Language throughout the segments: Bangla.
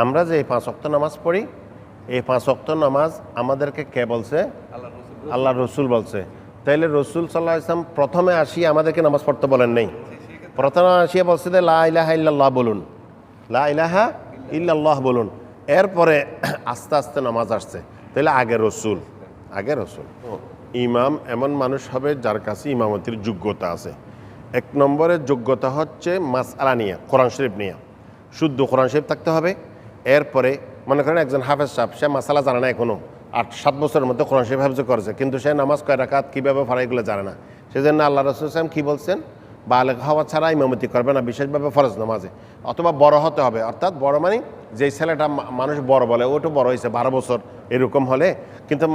আমরা যে এই পাঁচ অক্ত নামাজ পড়ি এই পাঁচ অক্ত নামাজ আমাদেরকে কে বলছে? আল্লাহ রসুল বলছে। তাইলে রসুল সাল্লাহ ইসলাম প্রথমে আসিয়ে আমাদেরকে নামাজ পড়তে বলেন নেই। প্রথমে আসিয়ে বলছে যে লা ইলাহা ইল্লাল্লাহ বলুন। লা ইলাহা ইল্লাল্লাহ বলুন। এরপরে আস্তে আস্তে নামাজ আসছে। তাহলে আগে রসুল আগে রসুল। ইমাম এমন মানুষ হবে যার কাছে ইমামতির যোগ্যতা আছে। এক নম্বরের যোগ্যতা হচ্ছে মাস আলা নিয়ে কোরআন শরীফ নিয়ে। শুদ্ধ কোরআন শরীফ থাকতে হবে। এরপরে, মনে করেন একজন হাফেজ সাহেব, সে মাসালা জানে না এখনও আট, সাত বছরের মধ্যে কোরআন শরীফ হাফজ করেছে, কিন্তু সে নামাজ কয় রাকাত, কীভাবে ফারা এগুলো জানে না। সেজন্য আল্লাহ রসুল সাহেব কী বলছেন? বা বালেক হওয়া ছাড়া ইমামতি করবে না, বিশেষভাবে ফরজ নামাজে। অথবা বড় হতে হবে, অর্থাৎ বড় মানে যেই ছেলেটা মানুষ বড় বলে, ওটা বড় হয়েছে, বারো বছর, এরকম হলে, কিন্তু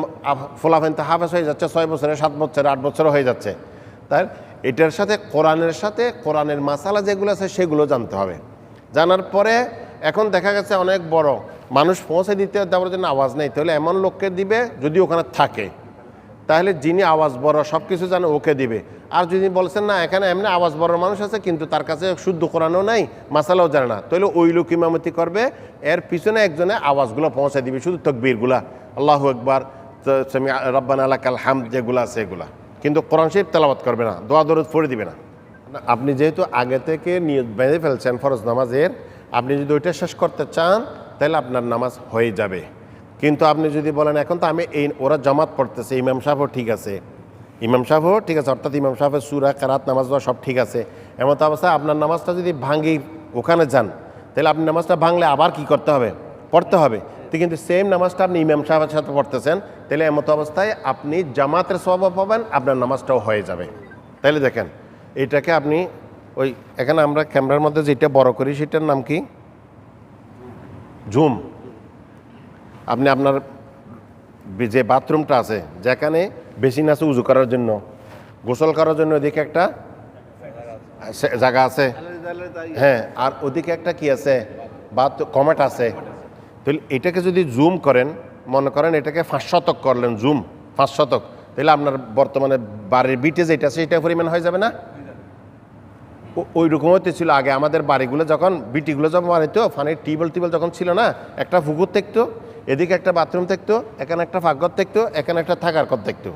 ফোলাফেন তো হাফেজ হয়ে যাচ্ছে, ছয় বছরে, সাত বছরে, আট বছর হয়ে যাচ্ছে। তাই এটার সাথে কোরআনের সাথে, কোরআনের মাসালা যেগুলো আছে, সেগুলো জানতে হবে। জানার পরে এখন দেখা গেছে অনেক বড়। মানুষ পৌঁছে দিতে দেওয়ার জন্য আওয়াজ নেই। তাহলে এমন লোককে দিবে যদি ওখানে থাকে। তাহলে যিনি আওয়াজ বড় সব কিছু জানে ওকে দিবে। আর যদি বলছেন, না, এখানে এমনি আওয়াজ বড় মানুষ আছে, কিন্তু তার কাছে শুদ্ধ কোরআনও নাই, মাসালাও জানে না। তাহলে ওই লোক ইমামতি করবে। এর পিছনে একজনে আওয়াজগুলো পৌঁছে দিবে, শুধু তকবীরগুলা। আল্লাহ একবার রব্বান আল্লাহ কাল হাম যেগুলো আছে এগুলা। কিন্তু কোরআন শরীফ তেলাবাত করবে না, দোয়া দরদ পড়ে দিবে না। আপনি যেহেতু আগে থেকে নিয়ত বেঁধে ফেলছেন ফরজ নামাজের আপনি যদি ওইটা শেষ করতে চান, তাহলে আপনার নামাজ হয়ে যাবে। কিন্তু আপনি যদি বলেন, এখন তো আমি এই, ওরা জামাত পড়তেছে, ইমাম সাহেবও ঠিক আছে। ইমাম সাহেবও ঠিক আছে, অর্থাৎ ইমাম সাহেবের সুরা, কারাত, নামাজ দেওয়া সব ঠিক আছে। এমন অবস্থায় আপনার নামাজটা যদি ভাঙ্গি ওখানে যান, তাহলে আপনি নামাজটা ভাঙলে আবার কি করতে হবে? পড়তে হবে। তো কিন্তু সেম নামাজটা আপনি ইমাম সাহেবের সাথে পড়তেছেন, তাহলে এমতো অবস্থায় আপনি জামাতের স্বভাব পাবেন, আপনার নামাজটাও হয়ে যাবে। তাহলে দেখেন, এটাকে আপনি ওই এখানে আমরা ক্যামেরার মধ্যে যেটা বড় করি সেটার নাম কি? ঝুম আপনি আপনার যে বাথরুমটা আছে যেখানে বেসিন আছে উজু করার জন্য গোসল করার জন্য ওদিকে একটা জায়গা আছে। হ্যাঁ আর ওদিকে একটা কি আছে? বাথ কমেট আছে। তাহলে এটাকে যদি জুম করেন মনে করেন এটাকে পাঁচ শতক করলেন জুম পাঁচ শতক তাহলে আপনার বর্তমানে বাড়ির বিটে যেটা আছে সেটা পরিমাণ হয়ে যাবে না? ওই রকম হতে ছিল। আগে আমাদের বাড়িগুলো যখন বিটিগুলো যখন বানাইতো ফানির টিউবওয়েল টিউবওয়েল যখন ছিল না, একটা পুকুর থাকতো এদিকে একটা বাথরুম থাকতো এখানে একটা ফাঁকঘর থাকতো এখানে একটা থাকার ঘর থাকতো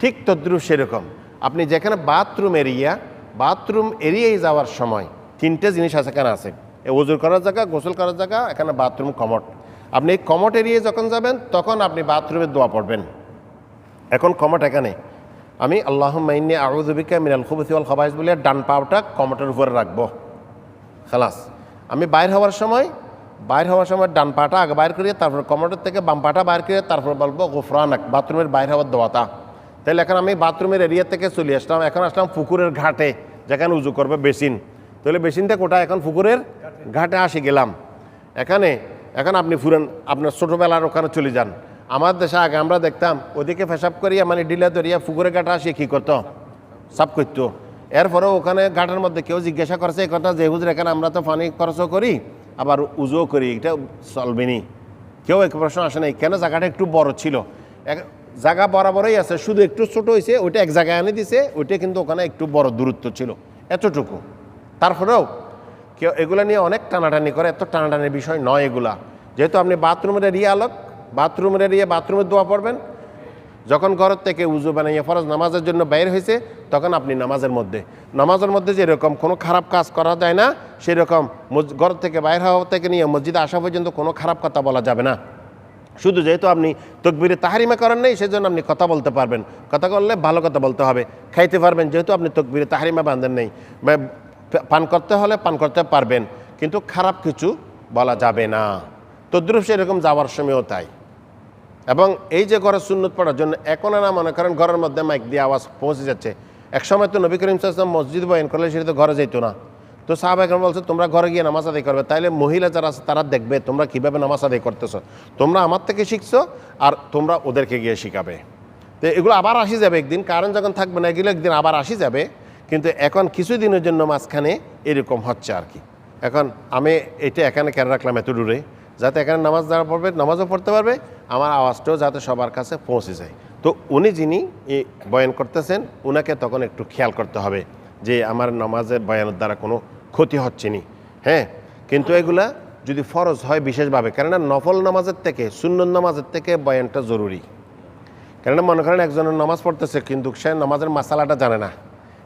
ঠিক তদ্রুপ সেরকম। আপনি যেখানে বাথরুম এরিয়া, বাথরুম এরিয়ায় যাওয়ার সময় তিনটে জিনিস আছে এখানে আছে। ওজুর করার জায়গা, গোসল করার জায়গা, এখানে বাথরুম কমট। আপনি এই কমট এরিয়ায় যখন যাবেন, তখন আপনি বাথরুমের দোয়া পড়বেন। এখন কমট এখানে। আমি আল্লাহ মাইনে আউজুবিকা মিনাল খুবুসি ওয়াল খবাইস বলে ডান পাওটা কমটের উপরে রাখব। খালাস। আমি বাইর হওয়ার সময়, বাইর হওয়ার সময় ডান পাটা আগে বাইর করিয়ে তারপর কমটের থেকে বাম পাটা বাইর করিয়ে তারপর বলব গোফরানাক, বাথরুমের বাইর হওয়ার দোয়াতা তাহলে এখন আমি বাথরুমের এরিয়া থেকে চলে আসলাম, এখন আসলাম পুকুরের ঘাটে, যেখানে উজু করবে বেসিন। তাহলে বেসিনটা কোথায়? এখন পুকুরের ঘাটে আসে গেলাম। এখানে, এখন আপনি ফুরেন, আপনার ছোটোবেলার ওখানে চলে যান। আমার দেশে আগে আমরা দেখতাম, ওদিকে পেশাব করিয়া মানে ডিলা দরিয়া পুকুরে ঘাটে আসি কী করতো? সাফ করতো এরপরেও ওখানে ঘাটের মধ্যে কেউ জিজ্ঞাসা করছে, এই কথা যে, হুজুর, এখানে আমরা তো পানি খরচও করি, আবার উজুও করি, এটা চলবেনি কেউ এক প্রশ্ন আসে নাই, কেন জায়গাটা একটু বড় ছিল? এক জায়গা বরাবরই আছে, শুধু একটু ছোট হয়েছে ওইটা এক জায়গায় এনে দিছে, ওইটা কিন্তু ওখানে একটু বড় দূরত্ব ছিল, এতটুকু। তারপরেও কেউ এগুলো নিয়ে অনেক টানাটানি করে, এত টানাটানির বিষয় নয় এগুলা। যেহেতু আপনি বাথরুমের এরিয়া আলোক বাথরুমের এরিয়া বাথরুমের দোয়া পড়বেন। যখন ঘর থেকে উজু বানাইয়া ফরজ নামাজের জন্য বাইর হয়েছে তখন আপনি নামাজের মধ্যে। নামাজের মধ্যে যেরকম কোনো খারাপ কাজ করা যায় না, সেরকম ঘর থেকে বাইর হওয়া থেকে নিয়ে মসজিদে আসা পর্যন্ত কোনো খারাপ কথা বলা যাবে না। শুধু যেহেতু আপনি তকবিরে তাহারিমা করেন নেই, সেজন্য আপনি কথা বলতে পারবেন। কথা বললে ভালো কথা বলতে হবে। খাইতে পারবেন, যেহেতু আপনি তকবিরে তাহারিমা বাঁধেন নেই। পান করতে হলে পান করতে পারবেন, কিন্তু খারাপ কিছু বলা যাবে না। তদ্রুপ সেরকম যাওয়ার সময়ও তাই। এবং এই যে ঘরের সুন্নত পড়ার জন্য এখন না মনে করেন ঘরের মধ্যে মাইক দিয়ে আওয়াজ পৌঁছে যাচ্ছে। এক সময় তো নবী করিম সাল্লাম মসজিদ বয়ান করলে সেটা তো ঘরে যেত না। তো সাহাব একরম বলছে, তোমরা ঘরে গিয়ে নামাজ আদায় করবে, তাইলে মহিলা যারা আছে তারা দেখবে তোমরা কীভাবে নামাজ আদায় করতেছো। তোমরা আমার থেকে শিখছো আর তোমরা ওদেরকে গিয়ে শিখাবে। তো এগুলো আবার আসি যাবে একদিন কারণ যখন থাকবে না, এগুলো একদিন আবার আসি যাবে। কিন্তু এখন কিছুদিনের জন্য মাঝখানে এরকম হচ্ছে আর কি। এখন আমি এটা এখানে কেন রাখলাম এত দূরে যাতে এখানে নামাজ দাঁড়া পড়বে, নামাজও পড়তে পারবে আমার আওয়াজটাও যাতে সবার কাছে পৌঁছে যায়। তো উনি যিনি বয়ান করতেছেন, উনাকে তখন একটু খেয়াল করতে হবে যে আমার নামাজের বয়ানের দ্বারা কোনো ক্ষতি হচ্ছে নি। হ্যাঁ? কিন্তু এগুলা যদি ফরজ হয় বিশেষভাবে, কেননা নফল নামাজের থেকে, সুন্নত নামাজের থেকে বয়ানটা জরুরি। কেননা মনে করেন একজনের নামাজ পড়তেছে, কিন্তু সে নামাজের মাসালাটা জানে না।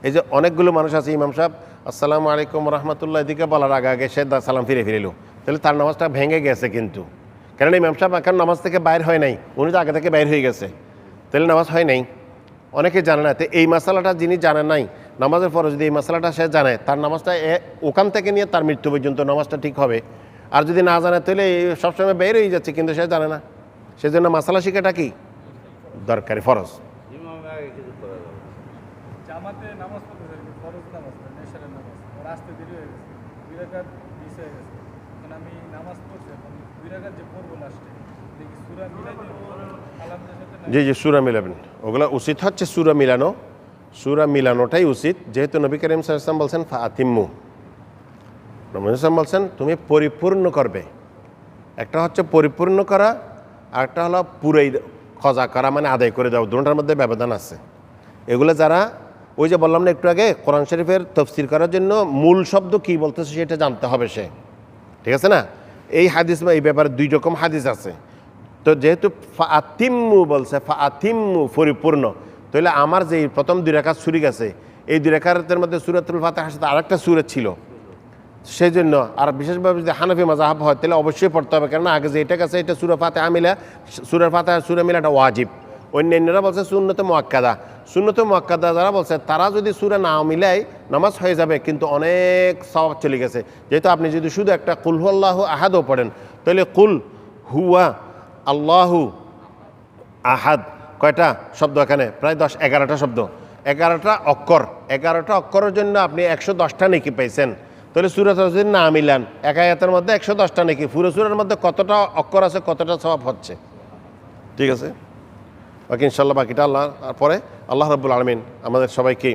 এই যে অনেকগুলো মানুষ আছে, ইমাম সাহেব, আসসালামু আলাইকুম রহমতুল্লাহ এদিকে বলার আগে আগে সে সালাম ফিরে ফিরিল। তাহলে তার নামাজটা ভেঙে গেছে কিন্তু। কেননা ইমাম সাহেব এখন নামাজ থেকে বাইর হয় নাই, উনি তো আগে থেকে বাইর হয়ে গেছে। তাহলে নামাজ হয় নাই। অনেকে জানে না, তো এই মশালাটা যিনি জানেন নাই, নামাজের পরে যদি এই মশালাটা সে জানে, তার নামাজটা ওখান থেকে নিয়ে তার মৃত্যু পর্যন্ত নামাজটা ঠিক হবে। আর যদি না জানে, তাহলে এই সবসময় বের হয়ে যাচ্ছে, কিন্তু সে জানে না। সেজন্য মশালা শিখাটা কি? দরকারি, ফরজ জামাতে নামাজ পড়তেছে কিন্তু ফরজ নামাজ না নেশারের নামাজ ওর আসতে দেরি হয়ে গেছে দুই রাকাত মিস হয়ে গেছে এখন আমি নামাজ পড়ছি এখন দুই রাকাত যে পড়ব লাস্টে দেখি সুরা মিলাই দিব আলামদের সাথে না জি জি, সুরা মিলাবেন। ওগুলো উচিত হচ্ছে সুরা মিলানো। সুরা মিলানোটাই উচিত। যেহেতু নবী করিম সাল্লাম বলছেন, ফাতিম্মু। নবী বলছেন, তুমি পরিপূর্ণ করবে। একটা হচ্ছে পরিপূর্ণ করা, আর একটা হলো পুরোই খজা করা মানে আদায় করে দেওয়া। দুটার মধ্যে ব্যবধান আছে। এগুলো যারা, ওই যে বললাম না একটু আগে, কোরআন শরীফের তফসির করার জন্য মূল শব্দ কী বলতেছে সেটা জানতে হবে সে। ঠিক আছে না? এই হাদিস বা এই ব্যাপারে দুই রকম হাদিস আছে। তো যেহেতু ফাতিম্মু বলছে ফাতিম্মু পরিপূর্ণ, তাহলে আমার যে প্রথম দুই রেখা সুরি গেছে, এই দুই রেখাতের মধ্যে সুরাতুল ফাতেহার সাথে আরেকটা সুরে ছিল। সেই জন্য আর বিশেষভাবে যদি হানাফি মাজাহাব হয়, তাহলে অবশ্যই পড়তে হবে। কেননা আগে যে এটা কাছে এটা সুরা ফাতে আমিলা সুরের ফাতে সুরে মিলাটা ওয়াজিব। অন্যান্যরা বলছে শূন্যত মোয়াক্কাদা শূন্যত মোয়াক্কাদা যারা বলছে, তারা যদি সুরে না মিলায়, নামাজ হয়ে যাবে, কিন্তু অনেক সব চলে গেছে। যেহেতু আপনি যদি শুধু একটা কুল আল্লাহ আহাদও পড়েন, তাহলে কুল হুয়া আল্লাহু আহাদ। কয়টা শব্দ এখানে? প্রায় দশ, এগারোটা শব্দ। এগারোটা অক্ষর। এগারোটা অক্ষরের জন্য আপনি একশো দশটা নেকি পাইছেন। তাহলে সুরত যদি না মিলান, এক আয়াতের মধ্যে একশো দশটা নেকি। পুরো সুরের মধ্যে কতটা অক্ষর আছে, কতটা সব হচ্ছে? ঠিক আছে? বাকি ইনশাল্লাহ বাকিটা আল্লাহ পরে আল্লাহ রব্বুল আলমিন আমাদের সবাইকে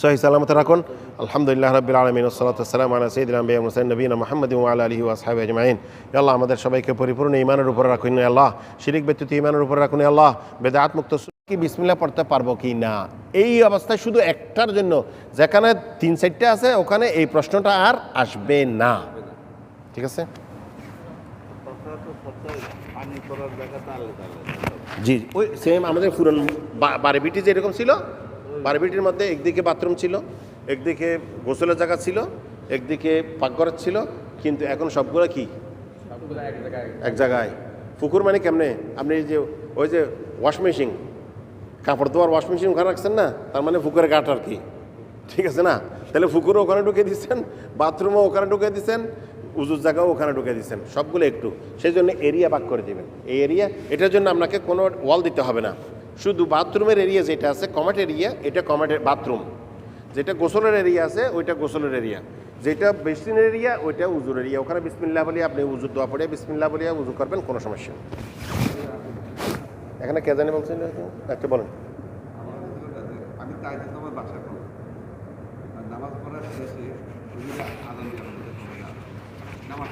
সহি সালামত রাখুন। আলহামদুলিল্লাহ রবিল আলমিন সালাতাম আলা সঈদ আম্বিয়া মুসাইন নবীন মোহাম্মদ আলা আলহি ওয়াসাহাব আজমাইন। আল্লাহ, আমাদের সবাইকে পরিপূর্ণ ইমানের উপর রাখুন আল্লাহ। শিরিক ব্যতীত ইমানের উপর রাখুন আল্লাহ। বেদাত মুক্ত কি বিসমিল্লা পড়তে পারব কি না? এই অবস্থায় শুধু একটার জন্য। যেখানে তিন চারটে আছে, ওখানে এই প্রশ্নটা আর আসবে না। ঠিক আছে? জি, ওই সেম আমাদের পুরন বারবিটি যেরকম ছিল বারবিটির মধ্যে একদিকে বাথরুম ছিল একদিকে গোসলের জায়গা ছিল একদিকে পাকঘর ছিল কিন্তু এখন সবগুলো কি? এক জায়গায়। পুকুর মানে কেমনে? আপনি যে ওই যে ওয়াশ মেশিন কাপড় ধোয়ার ওয়াশ মেশিন ওখানে রাখছেন না তার মানে পুকুরের গাট আর কি। ঠিক আছে না? তাহলে পুকুরও ওখানে ঢুকে দিচ্ছেন বাথরুমও ওখানে ঢুকে দিচ্ছেন উজুর জায়গাও ওখানে ঢুকে দিচ্ছেন সবগুলো একটু। সেই জন্য এরিয়া ভাগ করে দেবেন। এই এরিয়া এটার জন্য আপনাকে কোনো ওয়াল দিতে হবে না। শুধু বাথরুমের এরিয়া যেটা আছে কমেট এরিয়া এটা কমেটের বাথরুম যেটা গোসলের এরিয়া আছে ওইটা গোসলের এরিয়া যেটা বেসিনের এরিয়া ওইটা উজুর এরিয়া ওখানে বিসমিল্লাহ বলি আপনি উজুর দোয়া পড়ে বিসমিল্লাহ বলিয়া উজু করবেন কোনো সমস্যা এখানে কে জানি বলছেন একটা বলেন। আমি তাই যে বাসা আর নামাজ পড়ার শেষে হুজুরা আদান দিয়ে আমাদের চলে যাবে। নামাজ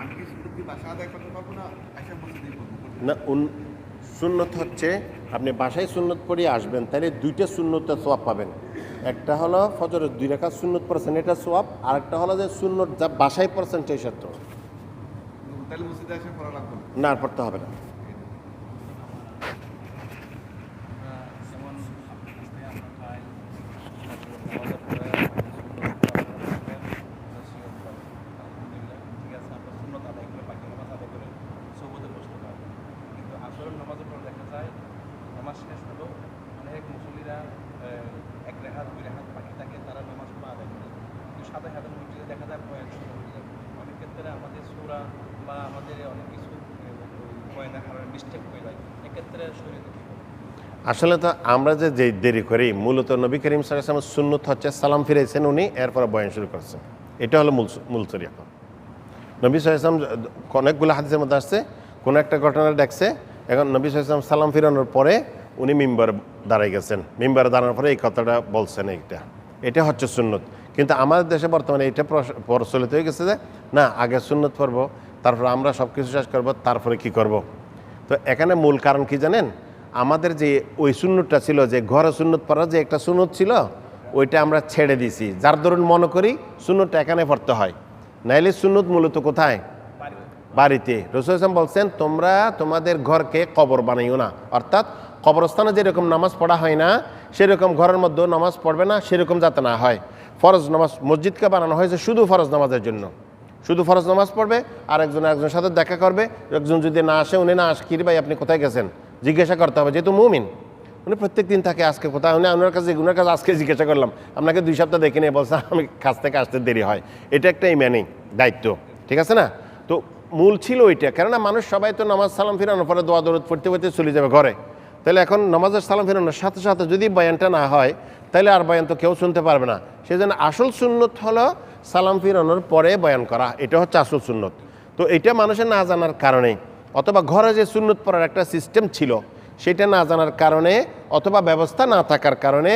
আমি কি বাসা আদায় করতে পারব না সুন্নত হচ্ছে আপনি বাসায় সুন্নত পড়িয়ে আসবেন তাহলে দুইটা সুন্নতের সোয়াব পাবেন। একটা হলো ফজরের দুই রেখা সুন্নত পড়েছেন এটা সোয়াব আর একটা হলো যে সুন্নত যা বাসায় পড়েছেন সেই ক্ষেত্র। না। পড়তে হবে না আমরা যেমন আস্তে আমরা খাই নামাজের পরে আলহামদুলিল্লাহ ঠিক আছে আমরা শূন্যত আদায় করে বাকি নামাজ আদায় করে সৌবতে বসতে পারি কিন্তু আসল নামাজের পর দেখা যায় নামাজ শেষ হলো অনেক মুসল্লিরা আহ, এক রেহাত দুই রেহাত বাকি থাকে তারা নামাজ পড়া আদায় করে কিন্তু সাথে সাথে মসজিদে দেখা যায় বয়ান অনেক ক্ষেত্রে আমাদের সুরা বা আমাদের অনেক কিছু বয়ানের কারণে মিস্টেক হয়ে যায়। এক্ষেত্রে শরীরে আসলে তো আমরা যে যে দেরি করি, মূলত নবী করিম সালাম সুন্নত হচ্ছে সালাম ফিরেছেন উনি, এরপরে বয়ান শুরু করছেন। এটা হলো মূল মূল চরিয়া। নবী সালাম অনেকগুলো হাদিসের মধ্যে আসছে, কোনো একটা ঘটনা দেখছে, এখন নবী সালাম সালাম ফিরানোর পরে উনি মিম্বার দাঁড়াই গেছেন। মিম্বার দাঁড়ানোর পরে এই কথাটা বলছেন এইটা। এটা হচ্ছে সুন্নত। কিন্তু আমাদের দেশে বর্তমানে এটা প্রচলিত হয়ে গেছে যে, না, আগে সুন্নত পড়ব, তারপর আমরা সব কিছু শেষ করব, তারপরে কি করব। তো এখানে মূল কারণ কি জানেন? আমাদের যে ওই সুন্নতটা ছিল, যে ঘরে সুন্নত পড়ার যে একটা সুন্নত ছিল, ওইটা আমরা ছেড়ে দিছি যার দরুন মনে করি, সুন্নতটা এখানে পড়তে হয়। নাইলে সুন্নত মূলত কোথায়? বাড়িতে। রসুল ইসলাম বলছেন, তোমরা তোমাদের ঘরকে কবর বানাইও না। অর্থাৎ কবরস্থানে যেরকম নামাজ পড়া হয় না, সেরকম ঘরের মধ্যেও নামাজ পড়বে না, সেরকম যাতে না হয়। ফরজ নামাজ মসজিদকে বানানো হয়েছে শুধু ফরজ নামাজের জন্য। শুধু ফরজ নামাজ পড়বে আর একজন একজনের সাথে দেখা করবে, একজন যদি না আসে, উনি না আসে কিরে ভাই, আপনি কোথায় গেছেন? জিজ্ঞাসা করতে হবে, যেহেতু মুমিন। উনি প্রত্যেক দিন থাকে আজকে কোথায়? উনি ওনার কাছে ওনার কাছে আজকে জিজ্ঞাসা করলাম, আপনাকে দুই সপ্তাহ দেখে নিয়ে বলছে, আমি কাছ থেকে আসতে দেরি হয়। এটা একটা ইমানি দায়িত্ব, ঠিক আছে না? তো মূল ছিল ওইটা, কেননা মানুষ সবাই তো নামাজ সালাম ফিরানোর পরে দোয়া দৌড় পড়তে পড়তে চলে যাবে ঘরে। তাহলে এখন নামাজের সালাম ফিরানোর সাথে সাথে যদি বয়ানটা না হয় তাহলে আর বয়ান তো কেউ শুনতে পারবে না। সেই জন্য আসল সুন্নত হলো সালাম ফিরানোর পরে বয়ান করা, এটা হচ্ছে আসল সুন্নত। তো এটা মানুষের না জানার কারণে, অথবা ঘরে যে সুন্নত পড়ার একটা সিস্টেম ছিল, সেটা না জানার কারণে অথবা ব্যবস্থা না থাকার কারণে